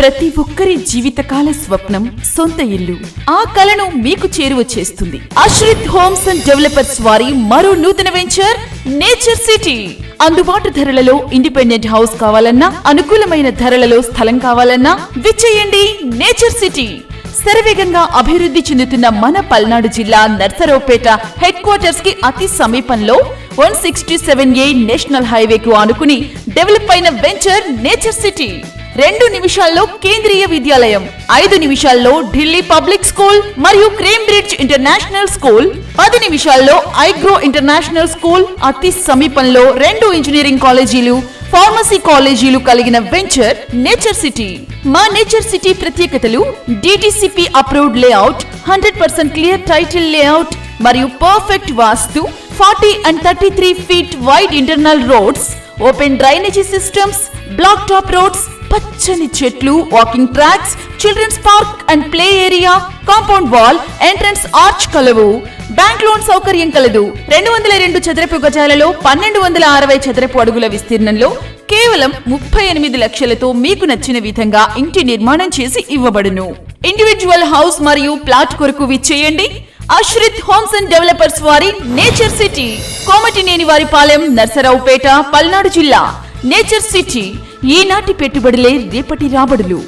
ప్రతి ఒక్కరి జీవితకాల స్వప్నం సొంత ఇల్లు. ఆ కలను మీకు చేరువ చేస్తుంది. అశ్రిత్ హోమ్స్ అండ్ డెవలపర్స్ వారి మరో నూతన వెంచర్ నేచర్ సిటీ. అందుబాటు ధరలలో ఇండిపెండెంట్ హౌస్ కావాలన్నా అనుకూలమైన ధరలలో స్థలం కావాలన్నా విచ్చేయండి నేచర్ సిటీ. శరవేగంగా అభివృద్ధి చెందుతున్న మన పల్నాడు జిల్లా నర్సరావుపేట హెడ్ క్వార్టర్స్కి అతి సమీపంలో one sixty seven A national హైవేకు ఆనుకుని డెవలప్ అయిన వెంచర్ నేచర్ సిటీ రెండు నిమిషాల్లో కేంద్రీయ విద్యాలయం ఐదు నిమిషాల్లో ఢిల్లీ పబ్లిక్ స్కూల్ మరియు క్రేంబ్రిడ్జ్ ఇంటర్నేషనల్ స్కూల్ పది నిమిషాల్లో ఐగ్రో ఇంటర్నేషనల్ స్కూల్ అతి సమీపంలో రెండు ఇంజనీరింగ్ కాలేజీలు ఫార్మసీ కాలేజీలు కలిగిన వెంచర్ నేచర్ సిటీ మా నేచర్ సిటీ ప్రత్యేకతలు DTCP approved layout hundred percent clear title layout మరియు perfect vastu forty and thirty three feet wide internal roads open drainage systems black top roads పచ్చని చెట్లు walking tracks children's park and play area compound wall entrance arch కలవు. Bank loan సౌకర్యం కలదు. రెండు వందల రెండు చదరపు గజాలలో పన్నెండు వందల అరవై చదరపు అడుగుల విస్తీర్ణంలో కేవలం ముప్పై ఎనిమిది లక్షలతో మీకు నచ్చిన విధంగా ఇంటి నిర్మాణం చేసి ఇవ్వబడును. ఇండివిజువల్ హౌస్ మరియు ప్లాట్ కొరకు విచ్చేయండి. అశ్రిత్ హోమ్స్ అండ్ డెవలపర్స్ వారి నేచర్ సిటీ కోమటినేని వారి పాలెం నర్సరావుపేట పల్నాడు జిల్లా నేచర్ సిటీ. ఈనాటి పెట్టుబడులే రేపటి రాబడులు.